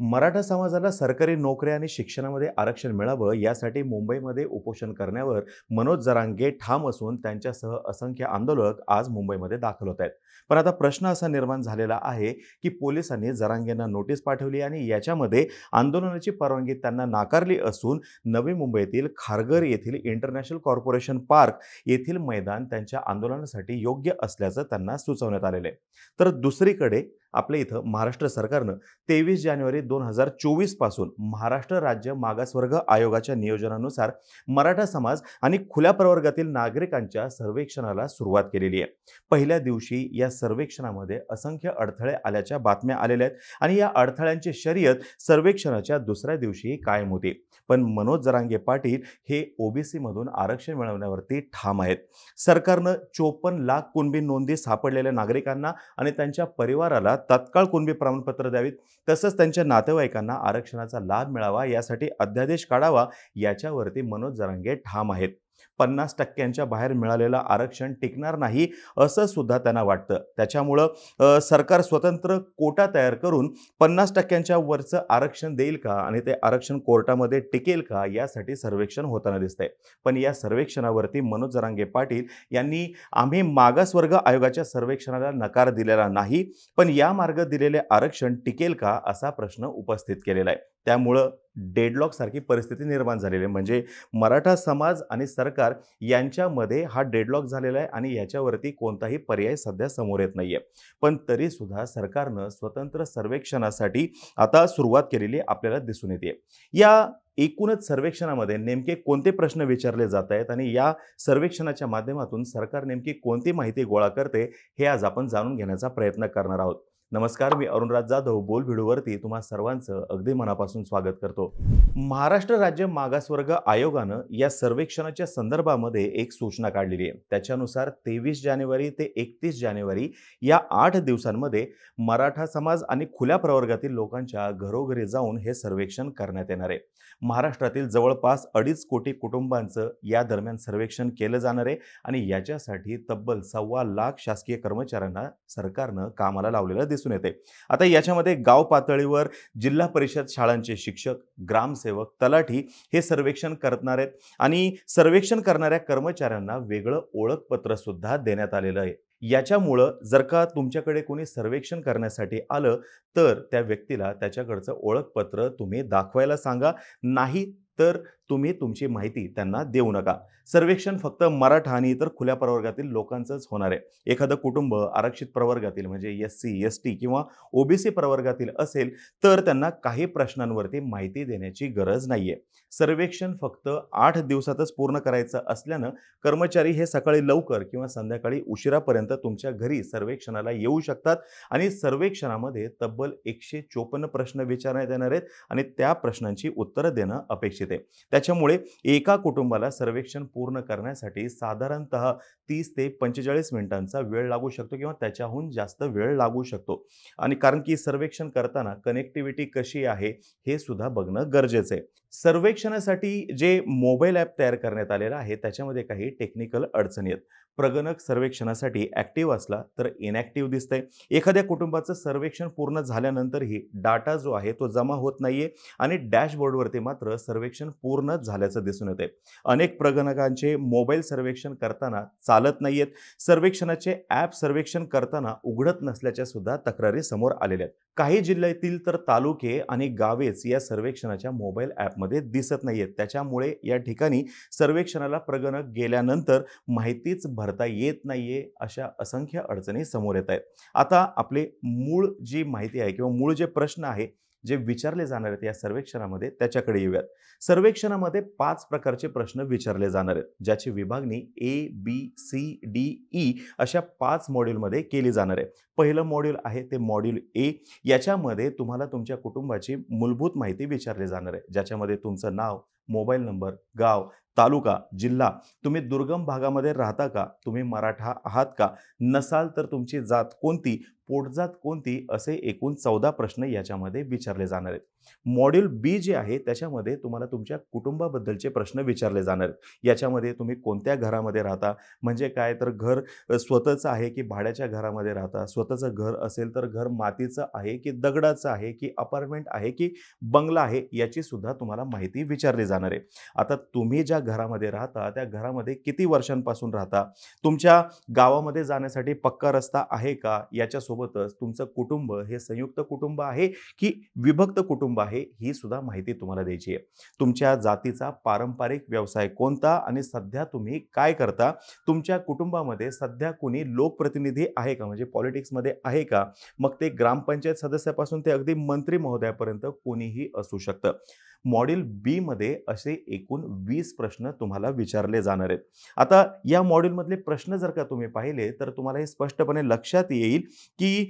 मराठा समाजाला सरकारी नोकऱ्या आणि शिक्षणामध्ये आरक्षण मिळावं यासाठी मुंबईमध्ये उपोषण करण्यावर मनोज जरांगे ठाम असून त्यांच्यासह असंख्य आंदोलक आज मुंबईमध्ये दाखल होत आहेत. पण आता प्रश्न असा निर्माण झालेला आहे की पोलिसांनी जरांगेंना नोटीस पाठवली आणि याच्यामध्ये आंदोलनाची परवानगी त्यांना नाकारली असून नवी मुंबईतील खारघर येथील इंटरनॅशनल कॉर्पोरेशन पार्क येथील मैदान त्यांच्या आंदोलनासाठी योग्य असल्याचं त्यांना सुचवण्यात आलेलं आहे. तर दुसरीकडे आपल्या इथं महाराष्ट्र सरकारनं तेवीस जानेवारी दोन हजार चोवीसपासून महाराष्ट्र राज्य मागासवर्ग आयोगाच्या नियोजनानुसार मराठा समाज आणि खुल्या प्रवर्गातील नागरिकांच्या सर्वेक्षणाला सुरुवात केलेली आहे. पहिल्या दिवशी या सर्वेक्षणामध्ये असंख्य अडथळे आल्याच्या बातम्या आलेल्या आहेत आणि या अडथळ्यांची शर्यत सर्वेक्षणाच्या दुसऱ्या दिवशीही कायम होती. पण मनोज जरांगे पाटील हे ओबीसीमधून आरक्षण मिळवण्यावरती ठाम आहेत. सरकारनं चोपन्न लाख कुणबी नोंदी सापडलेल्या नागरिकांना आणि त्यांच्या परिवाराला तत्काळ कुणबी प्रमाणपत्र द्यावीत? तसंच त्यांच्या नातेवाईकांना आरक्षणाचा लाभ मिळावा यासाठी अध्यादेश काढावा याच्यावरती मनोज जरांगे ठाम आहेत. पन्नास टक्क्यांच्या बाहेर मिळालेलं आरक्षण टिकणार नाही असं सुद्धा त्यांना वाटतं. त्याच्यामुळं सरकार स्वतंत्र कोटा तयार करून पन्नास टक्क्यांच्या वरचं आरक्षण देईल का आणि ते आरक्षण कोर्टामध्ये टिकेल का यासाठी सर्वेक्षण होताना दिसतंय. पण या सर्वेक्षणावरती मनोज जरांगे पाटील यांनी आम्ही मागासवर्ग आयोगाच्या सर्वेक्षणाला नकार दिलेला नाही पण या मार्ग दिलेले आरक्षण टिकेल का असा प्रश्न उपस्थित केलेला आहे. त्यामुळं डेडलॉकसारखी परिस्थिती निर्माण झालेली आहे. म्हणजे मराठा समाज आणि सरकार यांच्यामध्ये हा डेडलॉक झालेला आहे आणि याच्यावरती कोणताही पर्याय सध्या समोर येत नाही आहे पण तरीसुद्धा सरकारनं स्वतंत्र सर्वेक्षणासाठी आता सुरुवात केलेली आपल्याला दिसून येते. या एकूणच सर्वेक्षणामध्ये नेमके कोणते प्रश्न विचारले जात आहेत आणि या सर्वेक्षणाच्या माध्यमातून सरकार नेमकी कोणती माहिती गोळा करते हे आज आपण जाणून घेण्याचा प्रयत्न करणार आहोत. नमस्कार मी अरुणराज जाधव बोल व्हिडिओवरती तुम्हा सर्वांचं अगदी मनापासून स्वागत करतो. महाराष्ट्र राज्य मागासवर्ग आयोगानं या सर्वेक्षणाच्या संदर्भामध्ये एक सूचना काढलेली आहे. त्याच्यानुसार तेवीस जानेवारी ते एकतीस जानेवारी या आठ दिवसांमध्ये मराठा समाज आणि खुल्या प्रवर्गातील लोकांच्या घरोघरी जाऊन हे सर्वेक्षण करण्यात येणार आहे. महाराष्ट्रातील जवळपास अडीच कोटी कुटुंबांचं या दरम्यान सर्वेक्षण केलं जाणार आहे आणि याच्यासाठी तब्बल सव्वा लाख शासकीय कर्मचाऱ्यांना सरकारनं कामाला लावलेलं दिसून येते. आता याच्यामध्ये गाव पातळीवर जिल्हा परिषद शाळांचे शिक्षक ग्रामसेवक तलाठी हे सर्वेक्षण करणार आहेत आणि सर्वेक्षण करणाऱ्या कर्मचाऱ्यांना वेगळं ओळखपत्र सुद्धा देण्यात आलेलं आहे. याच्यामुळं जर का तुमच्याकडे कोणी सर्वेक्षण करण्यासाठी आलं तर त्या व्यक्तीला त्याच्याकडचं ओळखपत्र तुम्ही दाखवायला सांगा. नाही तर तुम्ही तुमची माहिती त्यांना देऊ नका. सर्वेक्षण फक्त मराठा आणि इतर खुल्या प्रवर्गातील लोकांचंच होणार आहे. एखादं कुटुंब आरक्षित प्रवर्गातील म्हणजे एस सी एस टी किंवा ओबीसी प्रवर्गातील असेल तर त्यांना काही प्रश्नांवरती माहिती देण्याची गरज नाही आहे सर्वेक्षण फक्त आठ दिवसातच पूर्ण करायचं असल्यानं कर्मचारी हे सकाळी लवकर किंवा संध्याकाळी उशिरापर्यंत तुमच्या घरी सर्वेक्षणाला येऊ शकतात आणि सर्वेक्षणामध्ये तब्बल एकशे चोपन्न प्रश्न विचारण्यात येणार आहेत आणि त्या प्रश्नांची उत्तरं देणं अपेक्षित आहे. त्याच्यामुळे एका कुटुंबाला सर्वेक्षण पूर्ण करण्यासाठी साधारणत तीस ते पंचेचाळीस मिनिटांचा वेळ लागू शकतो किंवा त्याच्याहून जास्त वेळ लागू शकतो. आणि कारण की सर्वेक्षण करताना कनेक्टिव्हिटी कशी आहे हे सुद्धा बघणं गरजेचं आहे. सर्वेक्षणासाठी जे मोबाईल ॲप तयार करण्यात आलेलं आहे त्याच्यामध्ये काही टेक्निकल अडचणी आहेत. प्रगणक सर्वेक्षणासाठी ॲक्टिव्ह असला तर इनॅक्टिव्ह दिसतंय. एखाद्या कुटुंबाचं सर्वेक्षण पूर्ण झाल्यानंतरही डाटा जो आहे तो जमा होत नाहीये आणि डॅशबोर्डवरती मात्र सर्वेक्षण पूर्ण झाल्याचं दिसून येते अनेक प्रगणकांचे मोबाईल सर्वेक्षण करताना चालत नाहीयेत. सर्वेक्षणाचे ॲप सर्वेक्षण करताना उघडत नसल्याच्या सुद्धा तक्रारी समोर आलेल्या आहेत. काही जिल्ह्यातील तर तालुके आणि गावेच या सर्वेक्षणाच्या मोबाईल ॲपमध्ये दिसत नाहीयेत. त्याच्यामुळे या ठिकाणी सर्वेक्षणाला प्रगणक गेल्यानंतर माहितीच भरता येत नाहीये अशा असंख्य अडचणी समोर येत आहेत. आता आपले मूळ जी माहिती आहे किंवा मूळ जे प्रश्न आहे जे विचारले जाणार आहेत या सर्वेक्षणामध्ये त्याच्याकडे येऊयात. सर्वेक्षणामध्ये पाच प्रकारचे प्रश्न विचारले जाणार आहेत ज्याची विभागणी A B C D E अशा पाच मॉड्यूलमध्ये केली जाणार आहे. पहिलं मॉड्यूल आहे ते मॉड्यूल ए याच्यामध्ये तुम्हाला तुमच्या कुटुंबाची मूलभूत माहिती विचारली जाणार आहे. ज्याच्यामध्ये तुमचं नाव मोबाईल नंबर गाव तालुका जिल्हा. तुम्ही दुर्गम भागामध्ये राहता का? तुम्ही मराठा आहात का? नसाल तर तुमची जात कोणती? पोटजात कोणती असे एकूण चौदा प्रश्न याच्यामध्ये विचारले जाणार आहेत. मॉड्यूल बी जे आहे त्याच्यामध्ये तुम्हाला तुमच्या कुटुंबाबद्दलचे प्रश्न विचारले जाणार आहेत. याच्यामध्ये तुम्ही कोणत्या घरामध्ये राहता? म्हणजे काय? तर घर स्वतःचं आहे की भाड्याच्या घरामध्ये राहता? स्वतःचं घर असेल तर घर मातीचं आहे की दगडाचं आहे की अपार्टमेंट आहे की बंगला आहे? याची सुद्धा तुम्हाला माहिती विचारली जाणार आहे. आता तुम्ही ज्या घरामध्ये राहता त्या घरामध्ये किती वर्षांपासून राहता? तुमच्या गावामध्ये जाण्यासाठी पक्का रस्ता आहे का? सोबतच तुमचं कुटुंब हे संयुक्त कुटुंब आहे की विभक्त कुटुंब आहे ही सुद्धा माहिती तुम्हाला द्यायची आहे. तुमच्या जातीचा पारंपरिक व्यवसाय कोणता आणि सध्या तुम्ही काय करता? तुमच्या कुटुंबामध्ये सध्या कुणी लोकप्रतिनिधी आहे का? म्हणजे पॉलिटिक्समध्ये आहे का? मग ते ग्रामपंचायत सदस्यापासून ते अगदी मंत्री महोदयापर्यंत कोणीही असू शकतं. मॉड्यूल बीमध्ये असे एकूण वीस प्रश्न तुम्हाला विचारले जाणार आहेत. आता या मॉड्यूलमधले प्रश्न जर का तुम्ही पाहिले तर तुम्हाला हे स्पष्टपणे लक्षात येईल की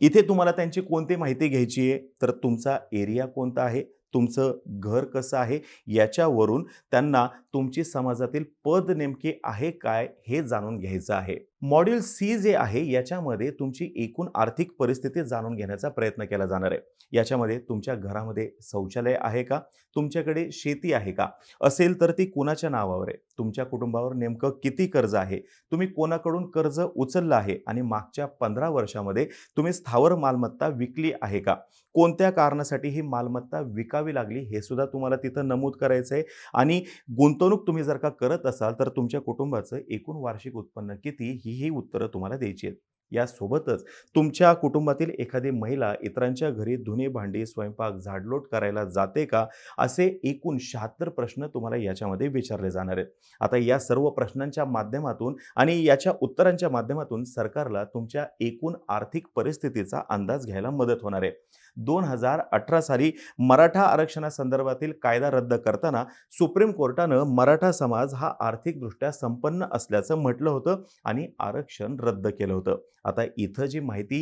इथे तुम्हाला त्यांची कोणती माहिती घ्यायची आहे? तर तुमचा एरिया कोणता आहे? तुमचं घर कसं आहे? याच्यावरून त्यांना तुमची समाजातील पद नेमके आहे काय? हे जाणून घ्यायचं आहे. मॉड्यूल सी जे आहे याच्यामध्ये तुमची एकूण आर्थिक परिस्थिती जाणून घेण्याचा प्रयत्न केला जाणार आहे. याच्यामध्ये तुमच्या घरामध्ये शौचालय आहे का? तुमच्याकडे शेती आहे का? असेल तर ती कुणाच्या नावावर आहे? तुमच्या कुटुंबावर नेमकं किती कर्ज आहे? तुम्ही कोणाकडून कर्ज उचललं आहे? आणि मागच्या पंधरा वर्षामध्ये तुम्ही स्थावर मालमत्ता विकली आहे का? कोणत्या कारणासाठी ही मालमत्ता विकावी लागली हे सुद्धा तुम्हाला तिथं नमूद करायचं आहे आणि गुंतवणूक तुम्ही जर का करत असाल तर तुमच्या कुटुंबाचं एकूण वार्षिक उत्पन्न किती? ही ही उत्तरं तुम्हाला द्यायची आहेत. यासोबतच तुमच्या कुटुंबातील एखादी महिला इतरांच्या घरी धुणे भांडी स्वयंपाक झाडलोट करायला जाते का? असे एकूण शहात्तर प्रश्न तुम्हाला याच्यामध्ये विचारले जाणार आहेत. आता या सर्व प्रश्नांच्या माध्यमातून आणि याच्या उत्तरांच्या माध्यमातून सरकारला तुमच्या एकूण आर्थिक परिस्थितीचा अंदाज घ्यायला मदत होणार आहे. दोन हजार अठरा साली मराठा आरक्षणासंदर्भातील कायदा रद्द करताना सुप्रीम कोर्टानं मराठा समाज हा आर्थिकदृष्ट्या संपन्न असल्याचं म्हटलं होतं आणि आरक्षण रद्द केलं होतं. आता इथं जी माहिती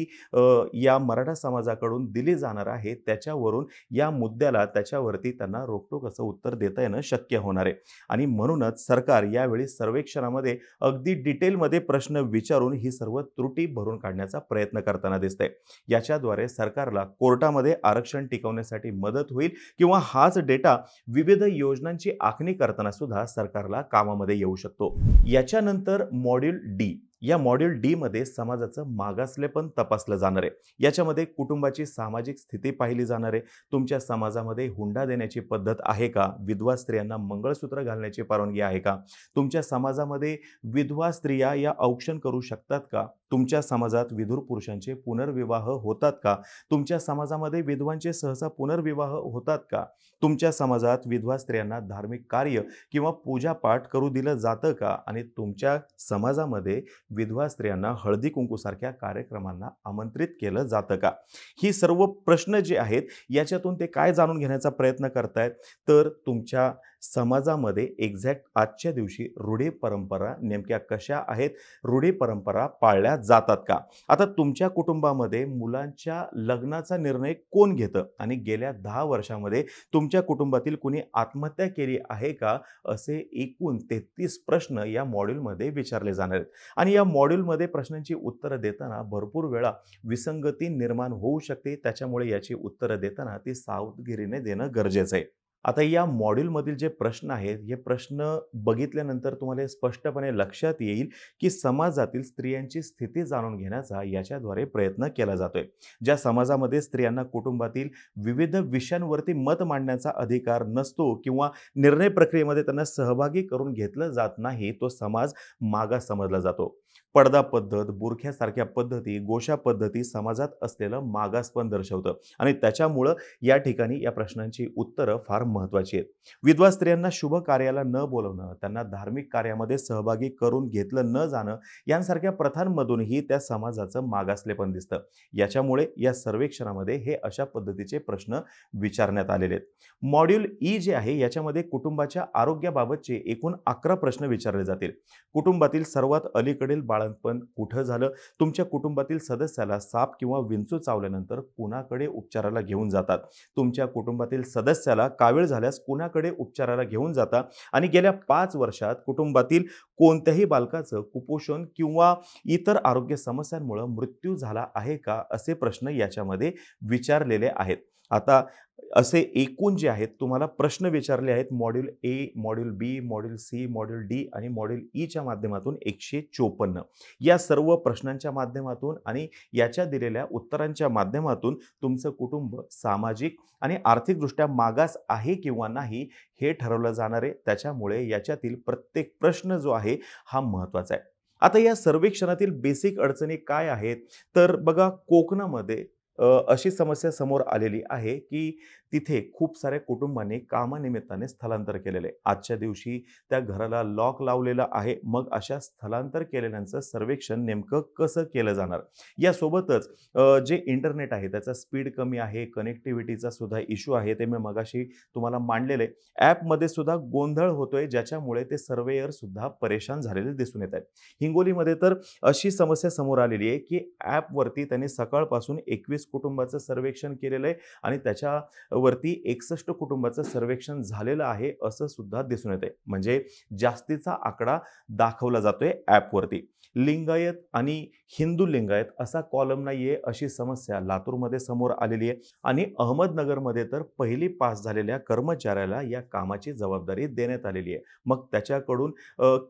या मराठा समाजाकडून दिली जाणार आहे त्याच्यावरून या मुद्द्याला त्याच्यावरती त्यांना रोखटोक असं उत्तर देता येणं शक्य होणार आहे. आणि म्हणूनच सरकार यावेळी सर्वेक्षणामध्ये अगदी डिटेलमध्ये प्रश्न विचारून ही सर्व त्रुटी भरून काढण्याचा प्रयत्न करताना दिसतंय. याच्याद्वारे सरकारला कोर्ट कोर्टामध्ये आरक्षण टिकवण्यासाठी मदत होईल किंवा हाच डेटा विविध योजनांची आखणी करताना सुद्धा सरकारला कामामध्ये येऊ शकतो. याच्यानंतर मॉड्यूल डी या मॉड्यूल डी मध्ये समाजाचं मागासलेपण तपासलं जाणार आहे. याच्यामध्ये कुटुंबाची सामाजिक स्थिती पाहिली जाणार आहे. तुमच्या समाजामध्ये हुंडा देण्याची पद्धत आहे का? विधवा स्त्रियांना मंगळसूत्र घालण्याची परवानगी आहे का? तुमच्या समाजामध्ये विधवा स्त्रिया या औक्षण करू शकतात का? तुमच्या समाजात विधुर पुरुषांचे पुनर्विवाह होतात का? तुमच्या समाजामध्ये विधवांचे सहसा पुनर्विवाह होतात का? तुमच्या समाजात विधवा स्त्रियांना धार्मिक कार्य किंवा पूजापाठ करू दिलं जातं का? आणि तुमच्या समाजामध्ये विधवा स्त्रियांना हळदी कुंकूसारख्या कार्यक्रमांना आमंत्रित केलं जातं का? ही सर्व प्रश्न जे आहेत याच्यातून ते काय जाणून घेण्याचा प्रयत्न करतायत? तर तुमच्या समाजामध्ये एक्झॅक्ट आजच्या दिवशी रूढी परंपरा नेमक्या कशा आहेत? रूढी परंपरा पाळल्या जातात का? आता तुमच्या कुटुंबामध्ये मुलांच्या लग्नाचा निर्णय कोण घेतं? आणि गेल्या दहा वर्षामध्ये तुमच्या कुटुंबातील कुणी आत्महत्या केली आहे का? असे एकूण तेहतीस प्रश्न या मॉड्यूलमध्ये विचारले जाणार आहेत. आणि या मॉड्यूलमध्ये प्रश्नांची उत्तरं देताना भरपूर वेळा विसंगती निर्माण होऊ शकते. त्याच्यामुळे याची उत्तरं देताना ती सावधगिरीने देणं गरजेचं आहे. आता या मॉड्यूलमधील जे प्रश्न आहेत हे प्रश्न बघितल्यानंतर तुम्हाला स्पष्टपणे लक्षात येईल की समाजातील स्त्रियांची स्थिती जाणून घेण्याचा याच्याद्वारे प्रयत्न केला जातोय. ज्या समाजामध्ये स्त्रियांना कुटुंबातील विविध विषयांवरती मत मांडण्याचा अधिकार नसतो किंवा निर्णय प्रक्रियेमध्ये त्यांना सहभागी करून घेतलं जात नाही तो समाज मागास समजला जातो. पडदा पद्धत बुरख्यासारख्या पद्धती गोशा पद्धती समाजात असलेलं मागासपण दर्शवतं. आणि त्याच्यामुळं या ठिकाणी या प्रश्नांची उत्तरं फार महत्त्वाची आहेत. विधवा स्त्रियांना शुभ कार्याला न बोलवणं त्यांना धार्मिक कार्यामध्ये सहभागी करून घेतलं न जाणं यांसारख्या प्रथांमधूनही त्या समाजाचं मागासलेपण दिसतं. याच्यामुळे या सर्वेक्षणामध्ये हे अशा पद्धतीचे प्रश्न विचारण्यात आलेले आहेत. मॉड्यूल ई जे आहे याच्यामध्ये कुटुंबाच्या आरोग्याबाबतचे एकूण अकरा प्रश्न विचारले जातील. कुटुंबातील सर्वात अलीकडील बाळंतपण कुठं झालं? तुमच्या कुटुंबातील सदस्याला साप किंवा विंचू चावल्यानंतर कुणाकडे उपचाराला घेऊन जातात? तुमच्या कुटुंबातील सदस्याला कावीळ झाल्यास कुणाकडे उपचाराला घेऊन जाता? आणि गेल्या पाच वर्षात कुटुंबातील कोणत्याही बालकाचं कुपोषण किंवा इतर आरोग्य समस्यांमुळे मृत्यू झाला आहे का? असे प्रश्न याच्यामध्ये विचारलेले आहेत. आता असे एकूण जे आहेत तुम्हाला प्रश्न विचारले आहेत module A module B module C module D आणि मॉड्यूल ईच्या e माध्यमातून एकशे चोपन्न. या सर्व प्रश्नांच्या माध्यमातून आणि याच्या दिलेल्या उत्तरांच्या माध्यमातून तुमचं कुटुंब सामाजिक आणि आर्थिकदृष्ट्या मागास आहे किंवा नाही हे ठरवलं जाणार आहे. त्याच्यामुळे याच्यातील प्रत्येक प्रश्न जो आहे हा महत्त्वाचा आहे. आता या सर्वेक्षणातील बेसिक अडचणी काय आहेत? तर बघा कोकणामध्ये अशी समस्या समोर आलेली आहे की तिथे खूप साऱ्या कुटुंबांनी कामानिमित्ताने स्थलांतर केलेलं आहे. आजच्या दिवशी त्या घराला लॉक लावलेलं आहे. मग अशा स्थलांतर केलेल्यांचं सर्वेक्षण नेमकं कसं केलं जाणार? यासोबतच जे इंटरनेट आहे त्याचा स्पीड कमी आहे कनेक्टिव्हिटीचा सुद्धा इश्यू आहे ते मी मगाशी तुम्हाला मांडलेलं आहे. ॲपमध्ये सुद्धा गोंधळ होतोय ज्याच्यामुळे ते सर्वेयर सुद्धा परेशान झालेले दिसून येत आहेत. हिंगोलीमध्ये तर अशी समस्या समोर आलेली आहे की ॲपवरती त्यांनी सकाळपासून एकवीस कुटुंबाचं सर्वेक्षण केलेलं आहे आणि त्याच्यावरती एकसष्ट कुटुंबाचं सर्वेक्षण झालेलं आहे असं सुद्धा दिसून येते म्हणजे जास्तीचा आकडा दाखवला जातोय ॲपवरती. लिंगायत आणि हिंदू लिंगायत असा कॉलम नाही आहे अशी समस्या लातूरमध्ये समोर आलेली आहे. आणि अहमदनगरमध्ये तर पहिली पास झालेल्या कर्मचाऱ्याला या कामाची जबाबदारी देण्यात आलेली आहे. मग त्याच्याकडून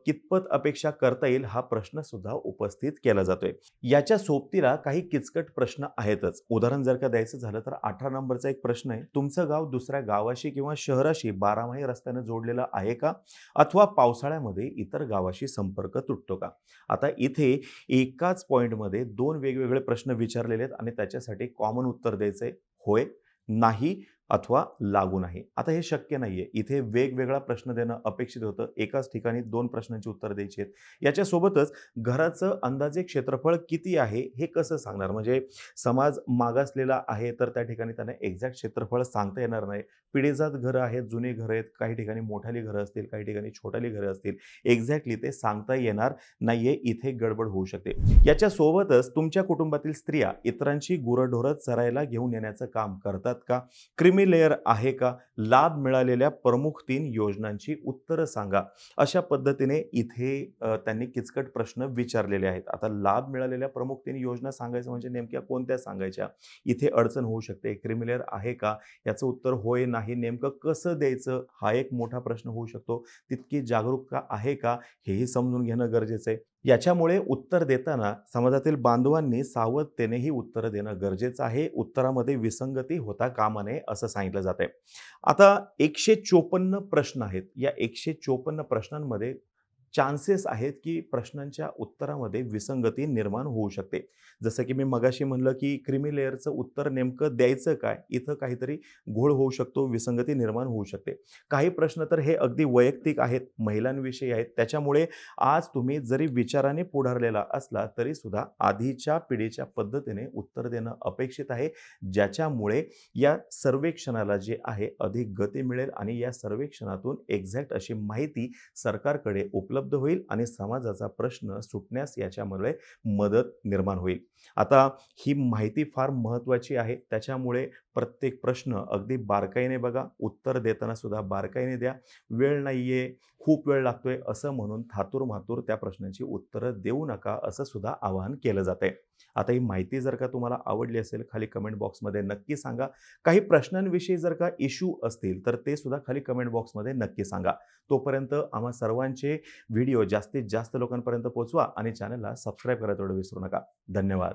कितपत अपेक्षा करता येईल हा प्रश्न सुद्धा उपस्थित केला जातोय. याच्या सोबतीला काही किचकट प्रश्न आहेतच. उदाहरण जर का द्यायचं झालं तर अठरा नंबरचा एक प्रश्न आहे. तुमचं गाव दुसऱ्या गावाशी किंवा शहराशी बारामाही रस्त्याने जोडलेलं आहे का? अथवा पावसाळ्यामध्ये इतर गावाशी संपर्क तुटतो का? आता इथे एकाच पॉईंटमध्ये दोन वेगवेगळे प्रश्न विचारलेले आहेत आणि त्याच्यासाठी कॉमन उत्तर द्यायचं आहे होय? नाही? अथवा लागू नाही. आता हे शक्य नाहीये. इथे वेगवेगळा प्रश्न देणं अपेक्षित होतं. एकाच ठिकाणी दोन प्रश्नांची उत्तर द्यायची आहेत. याच्यासोबतच घराचं अंदाजे क्षेत्रफळ किती आहे हे कसं सांगणार? म्हणजे समाज मागासलेला आहे तर त्या ठिकाणी त्यांना एक्झॅक्ट क्षेत्रफळ सांगता येणार नाही. पिढीजात घरं आहेत जुनी घरं आहेत काही ठिकाणी मोठाली घरं असतील काही ठिकाणी छोटाली घरं असतील. एक्झॅक्टली ते सांगता येणार नाहीये. इथे गडबड होऊ शकते. याच्या सोबतच तुमच्या कुटुंबातील स्त्रिया इतरांची गुरंढोरं चरायला घेऊन येण्याचं काम करतात का? क्रिम लेअर आहे का? लाभ मिळालेल्या प्रमुख तीन योजनांची उत्तरं सांगा. अशा पद्धतीने इथे त्यांनी किचकट प्रश्न विचारलेले आहेत. आता लाभ मिळालेल्या प्रमुख तीन योजना सांगायचं म्हणजे नेमक्या कोणत्या सांगायच्या? इथे अडचण होऊ शकते. क्रिमिलेअर आहे का? याचं उत्तर होय नाही. नेमकं कसं द्यायचं? हा एक मोठा प्रश्न होऊ शकतो. तितकी जागरूकता आहे का? हेही समजून घेणं गरजेचं आहे. याच्यामुळे उत्तर देताना समाजातील बांधवांनी सावधतेने ही उत्तरं देणं गरजेचं आहे. उत्तरामध्ये विसंगती होता कामा नये असं सांगितलं जात आहे आता एकशे चोपन्न प्रश्न आहेत. या एकशे चोपन्न प्रश्नांमध्ये चान्सेस आहेत की प्रश्नांच्या उत्तरामध्ये विसंगती निर्माण होऊ शकते. जसं की मी मगाशी म्हणलं की क्रिमी लेअरचं उत्तर नेमकं द्यायचं काय? इथं काहीतरी घोळ होऊ शकतो विसंगती निर्माण होऊ शकते. काही प्रश्न तर हे अगदी वैयक्तिक आहेत महिलांविषयी आहेत. त्याच्यामुळे आज तुम्ही जरी विचाराने पुढारलेला असला तरी सुद्धा आधीच्या पिढीच्या पद्धतीने उत्तर देणं अपेक्षित आहे ज्याच्यामुळे या सर्वेक्षणाला जे आहे अधिक गती मिळेल आणि या सर्वेक्षणातून एक्झॅक्ट अशी माहिती सरकारकडे उपलब्ध उपलब्ध होईल आणि समाजाचा प्रश्न सुटण्यास याच्यामुळे मदत निर्माण होईल. आता ही माहिती फार महत्त्वाची आहे. त्याच्यामुळे प्रत्येक प्रश्न अगदी बारकाईने बघा उत्तर देताना सुद्धा बारकाईने द्या. वेळ नाही आहे खूप वेळ लागतोय असं म्हणून थातूर मातूर त्या प्रश्नांची उत्तरं देऊ नका असं सुद्धा आवाहन केलं जात आहे आता ही माहिती जर का तुम्हाला आवडली असेल खाली कमेंट बॉक्समध्ये नक्की सांगा. काही प्रश्नांविषयी जर का इश्यू असतील तर ते सुद्धा खाली कमेंट बॉक्समध्ये नक्की सांगा. तोपर्यंत आम्हा सर्वांचे व्हिडिओ जास्तीत जास्त लोकांपर्यंत पोहोचवा आणि चॅनलला सबस्क्राईब करायला तेवढं विसरू नका. धन्यवाद.